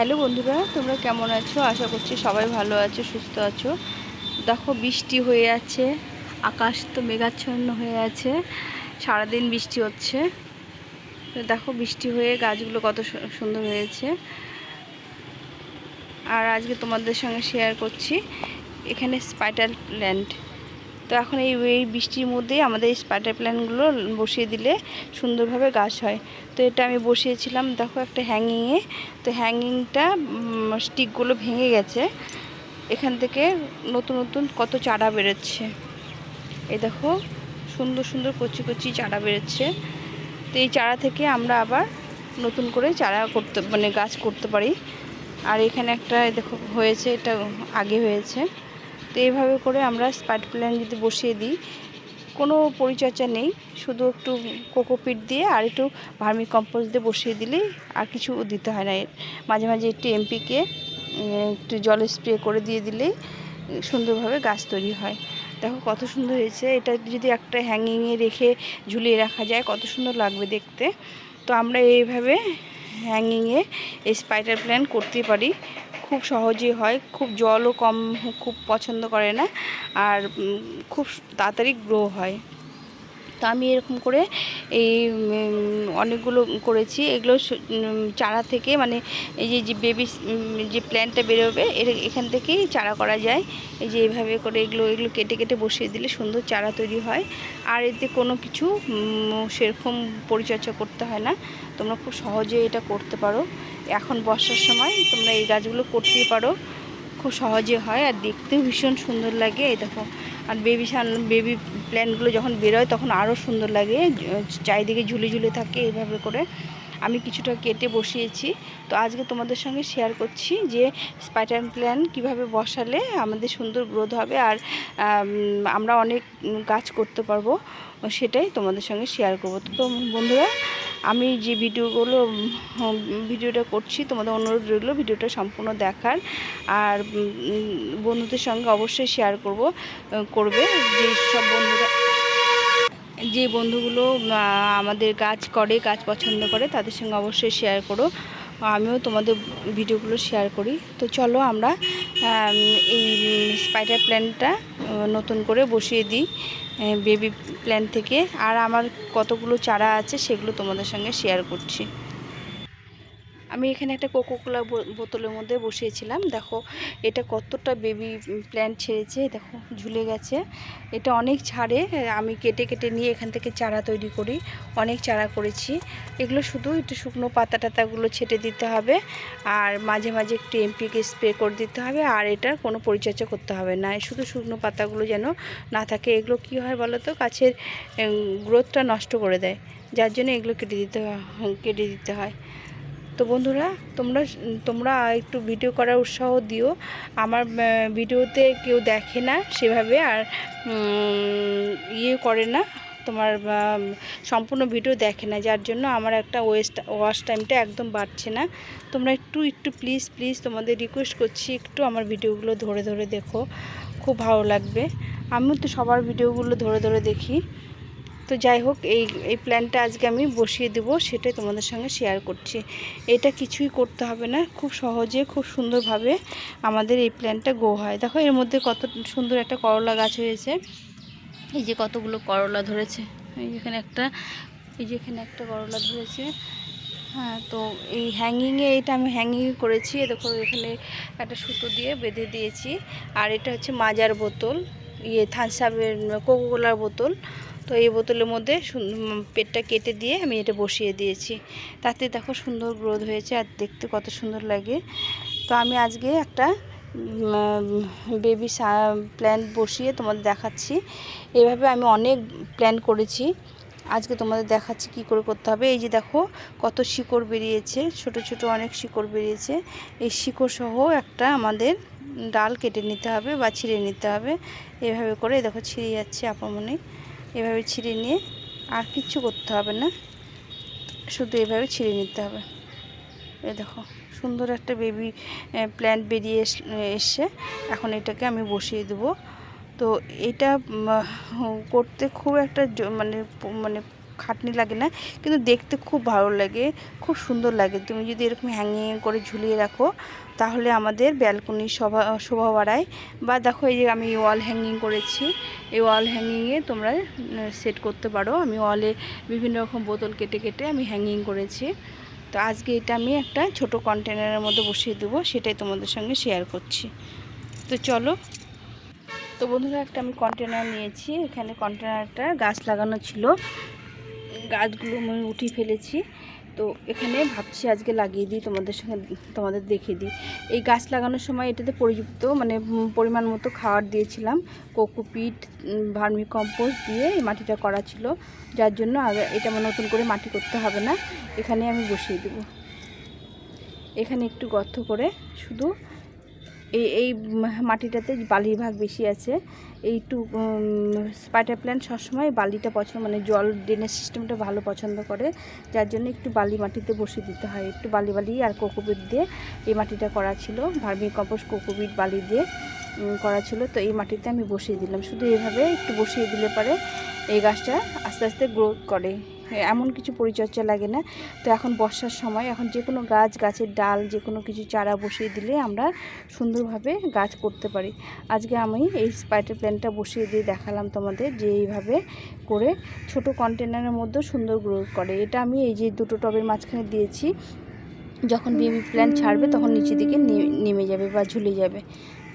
Hello বন্ধুরা, তোমরা কেমন আছো? আশা করছি সবাই ভালো আছো, সুস্থ আছো। দেখো, বৃষ্টি হয়ে আছে, আকাশ তো মেঘাচ্ছন্ন হয়ে আছে, সারাদিন বৃষ্টি হচ্ছে। দেখো, বৃষ্টি হয়ে গাছগুলো কত সুন্দর হয়েছে। আর আজকে তোমাদের সঙ্গে শেয়ার করছি, এখানে স্পাইটার প্ল্যান্ট তো এখন এই এই বৃষ্টির মধ্যে আমাদের এই স্পাইটার প্ল্যান্টগুলো বসিয়ে দিলে সুন্দরভাবে গাছ হয়। তো এটা আমি বসিয়েছিলাম, দেখো একটা হ্যাঙ্গিংয়ে তো হ্যাঙ্গিংটা স্টিকগুলো ভেঙে গেছে। এখান থেকে নতুন নতুন কত চারা বেরোচ্ছে। এই দেখো, সুন্দর সুন্দর কচি কচি চারা বেরোচ্ছে। তো এই চারা থেকে আমরা আবার নতুন করে চারা করতে মানে গাছ করতে পারি। আর এখানে একটা দেখো, হয়েছে, এটা আগে হয়েছে। তো এইভাবে করে আমরা স্পাইট প্ল্যান যদি বসিয়ে দিই, কোনো পরিচর্যা নেই, শুধু একটু কোকোপিট দিয়ে আর একটু ভার্মি কম্পোস্ট দিয়ে বসিয়ে দিলেই আর কিছু দিতে হয় না। মাঝে মাঝে একটু এমপিকে একটু জল স্প্রে করে দিয়ে দিলেই সুন্দরভাবে গাছ তৈরি হয়। দেখো কত সুন্দর হয়েছে, এটা যদি একটা হ্যাঙ্গিংয়ে রেখে ঝুলিয়ে রাখা যায়, কত সুন্দর লাগবে দেখতে। তো আমরা এইভাবে হ্যাঙ্গিংয়ে এই স্পাইডার প্ল্যান করতে পারি। খুব সহজেই হয়, খুব জলও কম, খুব পছন্দ করে না। আর খুব তাড়াতাড়ি গ্রো হয়। তো আমি এরকম করে এই অনেকগুলো করেছি। এগুলো চারা থেকে মানে এই যে যে বেবি যে প্ল্যান্টটা বেরোবে, এর এখান থেকেই চারা করা যায়। এই যে এইভাবে করে এগুলো এগুলো কেটে কেটে বসিয়ে দিলে সুন্দর চারা তৈরি হয়। আর এতে কোনো কিছু সেরকম পরিচর্যা করতে হয় না। তোমরা খুব সহজে এটা করতে পারো। এখন বর্ষার সময় তোমরা এই গাছগুলো করতেই পারো। খুব সহজে হয় আর দেখতেও ভীষণ সুন্দর লাগে। এই দেখো আর বেবি সান বেবি প্ল্যান্টগুলো যখন বেরোয় তখন আরও সুন্দর লাগে চারিদিকে ঝুলে ঝুলে থাকে এইভাবে করে। আমি কিছুটা কেটে বসিয়েছি। তো আজকে তোমাদের সঙ্গে শেয়ার করছি যে স্পাইটার প্ল্যান কীভাবে বসালে আমাদের সুন্দর গ্রোথ হবে আর আমরা অনেক গাছ করতে পারব, সেটাই তোমাদের সঙ্গে শেয়ার করব। তো বন্ধুরা আমি যে ভিডিওগুলো ভিডিওটা করছি, তোমাদের অনুরোধ রইল ভিডিওটা সম্পূর্ণ দেখার। আর বন্ধুদের সঙ্গে অবশ্যই শেয়ার করব করবে। যে সব বন্ধুরা, যে বন্ধুগুলো আমাদের কাজ করে, কাজ পছন্দ করে, তাদের সঙ্গে অবশ্যই শেয়ার করো। আমিও তোমাদের ভিডিওগুলো শেয়ার করি। তো চলো আমরা এই স্পাইডার প্ল্যানটা নতুন করে বসিয়ে দিই বেবি প্ল্যান থেকে। আর আমার কতগুলো চারা আছে সেগুলো তোমাদের সঙ্গে শেয়ার করছি। আমি এখানে একটা কোকোকোলা বোতলের মধ্যে বসিয়েছিলাম। দেখো, এটা কতটা বেবি প্ল্যান্ট ছেড়েছে, দেখো, ঝুলে গেছে। এটা অনেক ছাড়ে আমি কেটে কেটে নিয়ে এখান থেকে চারা তৈরি করি, অনেক চারা করেছি। এগুলো শুধু একটু শুকনো পাতা টাতাগুলো ছেটে দিতে হবে, আর মাঝে মাঝে একটু এমপিকে স্প্রে করে দিতে হবে, আর এটার কোনো পরিচর্যা করতে হবে না। শুধু শুকনো পাতাগুলো যেন না থাকে। এগুলো কি হয় বলো তো? গাছের গ্রোথটা নষ্ট করে দেয়। যার জন্য এগুলো কেটে দিতে কেটে দিতে হয়। তো বন্ধুরা, তোমরা তোমরা একটু ভিডিও করার উৎসাহ দিও। আমার ভিডিওতে কেউ দেখে না সেভাবে আর ইয়ে করে না। তোমার সম্পূর্ণ ভিডিও দেখে না, যার জন্য আমার একটা ওয়েস্ট ওয়াশ টাইমটা একদম বাড়ছে না। তোমরা একটু একটু প্লিজ প্লিজ তোমাদের রিকোয়েস্ট করছি, একটু আমার ভিডিওগুলো ধরে ধরে দেখো। খুব ভালো লাগবে। আমিও তো সবার ভিডিওগুলো ধরে ধরে দেখি। তো যাই হোক, এই এই প্ল্যানটা আজকে আমি বসিয়ে দেবো, সেটাই তোমাদের সঙ্গে শেয়ার করছি। এটা কিছুই করতে হবে না, খুব সহজে, খুব সুন্দরভাবে আমাদের এই প্ল্যানটা গো হয়। দেখো, এর মধ্যে কত সুন্দর একটা করলা গাছ হয়েছে। এই যে কতগুলো করলা ধরেছে। এই যেখানে একটা, এই যে এখানে একটা করলা ধরেছে। হ্যাঁ তো এই হ্যাঙ্গিংয়ে এটা আমি হ্যাঙ্গিং করেছি। দেখো, এখানে একটা সুতো দিয়ে বেঁধে দিয়েছি। আর এটা হচ্ছে মাজার বোতল। ইয়ে থানসাবের কোকোকোলার বোতল। তো এই বোতলের মধ্যে পেটটা কেটে দিয়ে আমি এটা বসিয়ে দিয়েছি। তাতে দেখো সুন্দর গ্রোথ হয়েছে আর দেখতে কত সুন্দর লাগে। তো আমি আজকে একটা বেবি প্ল্যান্ট বসিয়ে তোমাদের দেখাচ্ছি। এভাবে আমি অনেক প্ল্যান করেছি। আজকে তোমাদের দেখাচ্ছি কি করে করতে হবে। এই যে দেখো, কত শিকড় বেরিয়েছে, ছোট ছোট অনেক শিকড় বেরিয়েছে। এই শিকড় সহ একটা আমাদের ডাল কেটে নিতে হবে বা ছিঁড়ে নিতে হবে। এভাবে করে দেখো ছিঁড়ে যাচ্ছে আপামনি। এভাবে ছিঁড়ে নিয়ে আর কিচ্ছু করতে হবে না। শুধু এভাবে ছিঁড়ে নিতে হবে। এ দেখো, সুন্দর একটা বেবি প্ল্যান্ট বেরিয়ে এস- এসছে। এখন এটাকে আমি বসিয়ে দেবো। তো এটা করতে খুব একটা মানে মানে খাটনি লাগে না, কিন্তু দেখতে খুব ভালো লাগে, খুব সুন্দর লাগে। তুমি যদি এরকম হ্যাঙ্গিং করে ঝুলিয়ে রাখো, তাহলে আমাদের ব্যালকনির শোভা শোভা বাড়ায় বা দেখো এই যে আমি ওয়াল হ্যাঙ্গিং করেছি, এই ওয়াল হ্যাঙ্গিংয়ে তোমরা সেট করতে পারো। আমি ওয়ালে বিভিন্ন রকম বোতল কেটে কেটে আমি হ্যাঙ্গিং করেছি। তো আজকে এটা আমি একটা ছোট কন্টেনারের মধ্যে বসিয়ে দেবো, সেটাই তোমাদের সঙ্গে শেয়ার করছি। তো চলো তো বন্ধুরা, একটা আমি কন্টেনার নিয়েছি। এখানে কন্টেনারটা গাছ লাগানো ছিল। গাছগুলো আমি উঠিয়ে ফেলেছি। তো এখানে ভাবছি আজকে লাগিয়ে দিই, তোমাদের সঙ্গে, তোমাদের দেখিয়ে দিই। এই গাছ লাগানোর সময় এটাতে পরিযুক্ত মানে পরিমাণ মতো খাবার দিয়েছিলাম। কোকোপিট ভার্মি কম্পোস্ট দিয়ে এই মাটিটা করা ছিল। যার জন্য আগে এটা আমার নতুন করে মাটি করতে হবে না। এখানে আমি বসিয়ে দেবো। এখানে একটু গর্ত করে শুধু এই এই মাটিটাতে বালির ভাগ বেশি আছে। এইটু স্পাইটার প্ল্যান্ট সবসময় বালিটা পছন্দ মানে জল ড্রেনেজ সিস্টেমটা ভালো পছন্দ করে। যার জন্য একটু বালি মাটিতে বসিয়ে দিতে হয়। একটু বালি বালি আর কোকোপিট দিয়ে এই মাটিটা করা ছিল। ভার্মি কম্পোস্ট কোকোপিট বালি দিয়ে করা ছিল। তো এই মাটিতে আমি বসিয়ে দিলাম। শুধু এইভাবে একটু বসিয়ে দিলে পরে এই গাছটা আস্তে আস্তে গ্রোথ করে। এমন কিছু পরিচর্যা লাগে না। তো এখন বর্ষার সময় এখন যে কোনো গাছ, গাছের ডাল যে কোনো কিছু চারা বসিয়ে দিলে আমরা সুন্দরভাবে গাছ করতে পারি। আজকে আমি এই স্পাইটার প্ল্যান্টটা বসিয়ে দিয়ে দেখালাম তোমাদের যে এইভাবে করে ছোট কন্টেনারের মধ্যে সুন্দর গ্রো করে। এটা আমি এই যে দুটো টবের মাঝখানে দিয়েছি। যখন বেবি প্ল্যান্ট ছাড়বে তখন নিচের দিকে নেমে যাবে বা ঝুলে যাবে।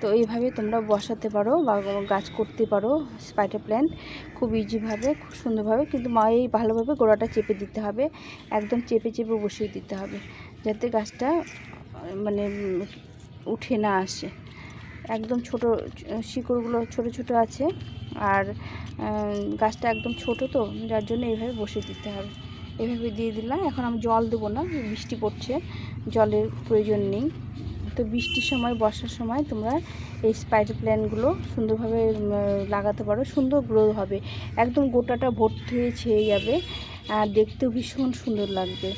তো এইভাবে তোমরা বসাতে পারো বা গাছ করতে পারো স্পাইটার প্ল্যান্ট খুব ইজিভাবে খুব সুন্দরভাবে। কিন্তু মা, এই ভালোভাবে গোড়াটা চেপে দিতে হবে, একদম চেপে চেপে বসিয়ে দিতে হবে, যাতে গাছটা মানে উঠে না আসে। একদম ছোট, শিকড়গুলো ছোট ছোট আছে আর গাছটা একদম ছোট তো, যার জন্য এইভাবে বসিয়ে দিতে হবে। এভাবে দিয়ে দিলাম। এখন আমি জল দেবো না, বৃষ্টি পড়ছে, জলের প্রয়োজন নেই। তো বৃষ্টির সময়, বর্ষার সময় তোমরা এই স্পাইডার প্ল্যান্টগুলো সুন্দরভাবে লাগাতে পারো। সুন্দর গ্রো হবে। একদম গোটাটা ভর্তি হয়ে ছেয়ে যাবে। আর দেখতেও ভীষণ সুন্দর লাগবে।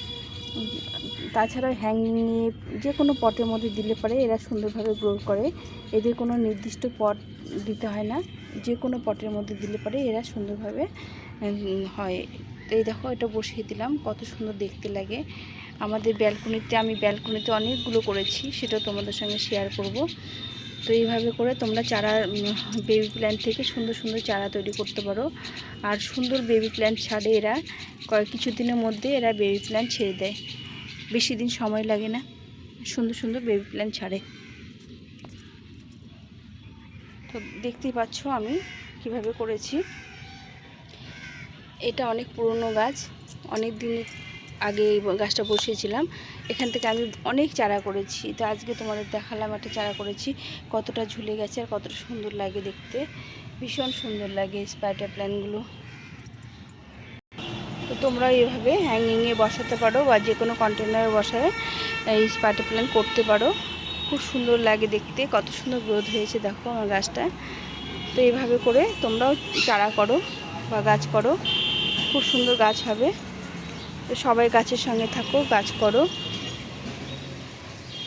তাছাড়া হ্যাঙ্গিংয়ে যে কোনো পটের মধ্যে দিলে পারে এরা সুন্দরভাবে গ্রো করে। এদের কোনো নির্দিষ্ট পট দিতে হয় না। যে কোনো পটের মধ্যে দিলে পারে এরা সুন্দরভাবে হয়। এই দেখো, এটা বসিয়ে দিলাম। কত সুন্দর দেখতে লাগে। আমাদের ব্যালকনিতে, আমি ব্যালকনিতে অনেকগুলো করেছি, সেটা তোমাদের সঙ্গে শেয়ার করব। তো এইভাবে করে তোমরা চারা বেবি প্ল্যান্ট থেকে সুন্দর সুন্দর চারা তৈরি করতে পারো। আর সুন্দর বেবি প্ল্যান্ট ছাড়ে এরা কয়েক কিছুদিনের মধ্যে এরা বেবি প্ল্যান্ট ছেড়ে দেয়। বেশি দিন সময় লাগে না, সুন্দর সুন্দর বেবি প্ল্যান্ট ছাড়ে। তো দেখতেই পাচ্ছ আমি কীভাবে করেছি। এটা অনেক পুরনো গাছ, অনেক দিন আগে এই গাছটা বসিয়েছিলাম। এখান থেকে আমি অনেক চারা করেছি। তো আজকে তোমাদের দেখালাম একটা চারা করেছি। কতটা ঝুলে গেছে আর কতটা সুন্দর লাগে দেখতে। ভীষণ সুন্দর লাগে স্পাইটার প্ল্যানগুলো তো তোমরা এভাবে হ্যাঙ্গিংয়ে বসাতে পারো বা যে কোনো কন্টেনারে বসায় এই স্পাইটার প্ল্যান করতে পারো। খুব সুন্দর লাগে দেখতে। কত সুন্দর গ্রোথ হয়েছে দেখো আমার গাছটা। তো এইভাবে করে তোমরাও চারা করো বা গাছ করো। খুব সুন্দর গাছ হবে। তো সবাই গাছের সঙ্গে থাকো, গাছ করো।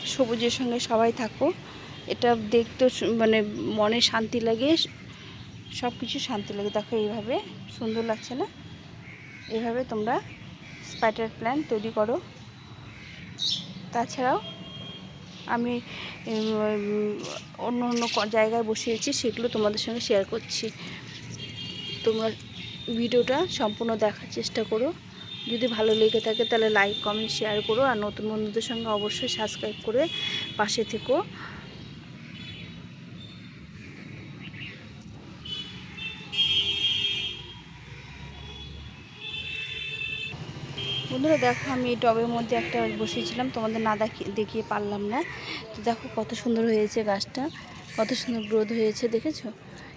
সবুজের সঙ্গে সবাই থাকো। এটা দেখতেও সু- মানে মনে শান্তি লাগে। সব কিছু শান্তি লাগে। দেখো এইভাবে। সুন্দর লাগছে না? এইভাবে তোমরা স্পাইটার প্ল্যান তৈরি করো। তাছাড়াও আমি অন্য অন্য জায়গায় বসিয়েছি, সেগুলো তোমাদের সঙ্গে শেয়ার করছি। তোমরা ভিডিওটা সম্পূর্ণ দেখার চেষ্টা করো। যদি ভালো লেগে থাকে তাহলে লাইক কমেন্ট শেয়ার করো। আর নতুন বন্ধুদের সঙ্গে অবশ্যই সাবস্ক্রাইব করে পাশে থেকো। বন্ধুরা, দেখো আমি এই টবের মধ্যে একটা বসিয়েছিলাম তোমাদের না দেখিয়ে পারলাম না। তো দেখো কত সুন্দর হয়েছে গাছটা। কত সুন্দর গ্রোথ হয়েছে, দেখেছ?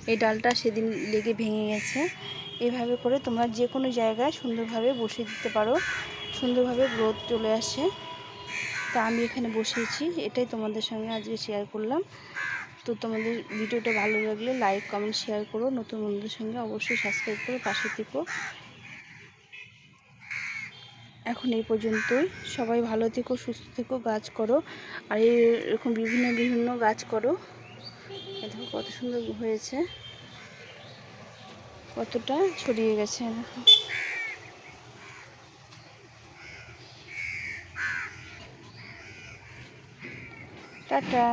এই ডালটা সেদিন লেগে ভেঙে গেছে। এভাবে করে তোমরা যে কোনো জায়গায় সুন্দরভাবে বসিয়ে দিতে পারো। সুন্দরভাবে গ্রোথ চলে আসে। তা আমি এখানে বসিয়েছি, এটাই তোমাদের সঙ্গে আজকে শেয়ার করলাম। তো তোমাদের ভিডিওটা ভালো লাগলে লাইক কমেন্ট শেয়ার করো। নতুন বন্ধুদের সঙ্গে অবশ্যই সাবস্ক্রাইব করে পাশে থেকো। এখন এই পর্যন্তই। সবাই ভালো থেকো, সুস্থ থেকো, গাছ করো। আর এরকম বিভিন্ন বিভিন্ন গাছ করো। এ দেখো কত সুন্দর হয়েছে। কতটা ছড়িয়ে গেছে টাটা।